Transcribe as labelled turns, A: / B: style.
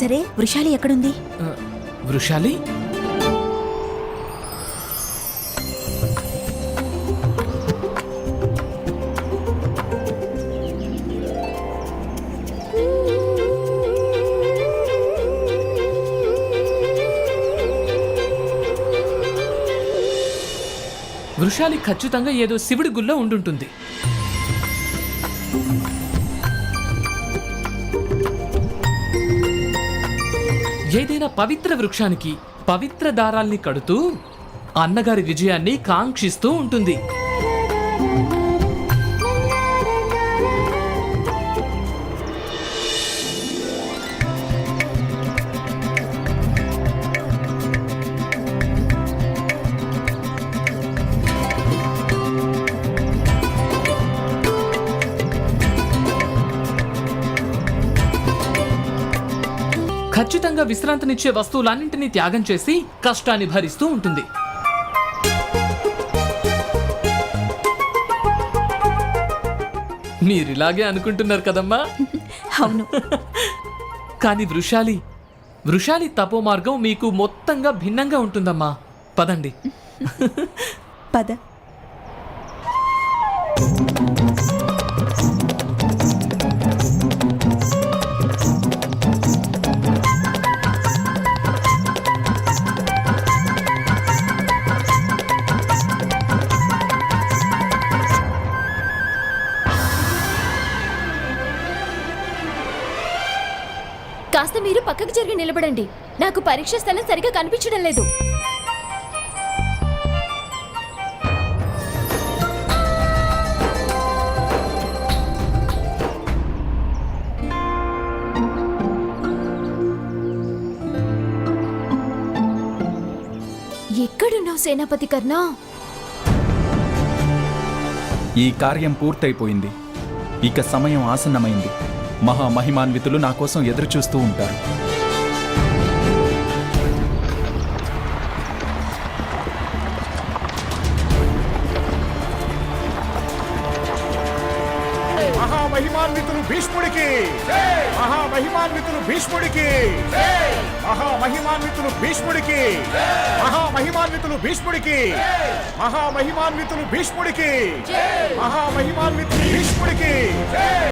A: సరే వృషాలి ఎక్కడుంది?
B: వృషాలి? వృషాలి ఖచ్చితంగా ఏదో శివుడి గుళ్ళో ఉండుంటుంది. ఏదైనా పవిత్ర వృక్షానికి పవిత్ర దారాల్ని కడుతూ అన్నగారి విజయాన్ని కాంక్షిస్తూ ఉంటుంది. ఖచ్చితంగా విశ్రాంతినిచ్చే వస్తువులన్నింటినీ త్యాగం చేసి కష్టాన్ని భరిస్తూ ఉంటుంది. మీరిలాగే అనుకుంటున్నారు కదమ్మా?
A: అవును.
B: కానీ వృషాలి వృషాలి తపో మార్గం మీకు మొత్తంగా భిన్నంగా ఉంటుందమ్మా. పదండి.
A: పద.
C: కాస్త మీరు పక్కకు జరిగి నిలబడండి. నాకు పరీక్ష స్థలం సరిగా కనిపించడం లేదు. ఎక్కడున్నావు సేనాపతి కర్ణా?
D: ఈ కార్యం పూర్తయిపోయింది. ఇక సమయం ఆసన్నమైంది. మహామహిమాన్వితులు నా కోసం ఎదురుచూస్తూ ఉంటారు.
E: మహామహిమాన్వితులు భీష్ముడికి! మహామహిమాన్వితులు భీష్ముడికి! మహామహిమాన్వితులు భీష్ముడికి! మహామహిమాన్వితులు భీష్ముడికి! మహామహిమాన్వితులు భీష్ముడికి! మహామహిమాన్వితులు భీష్ముడికి!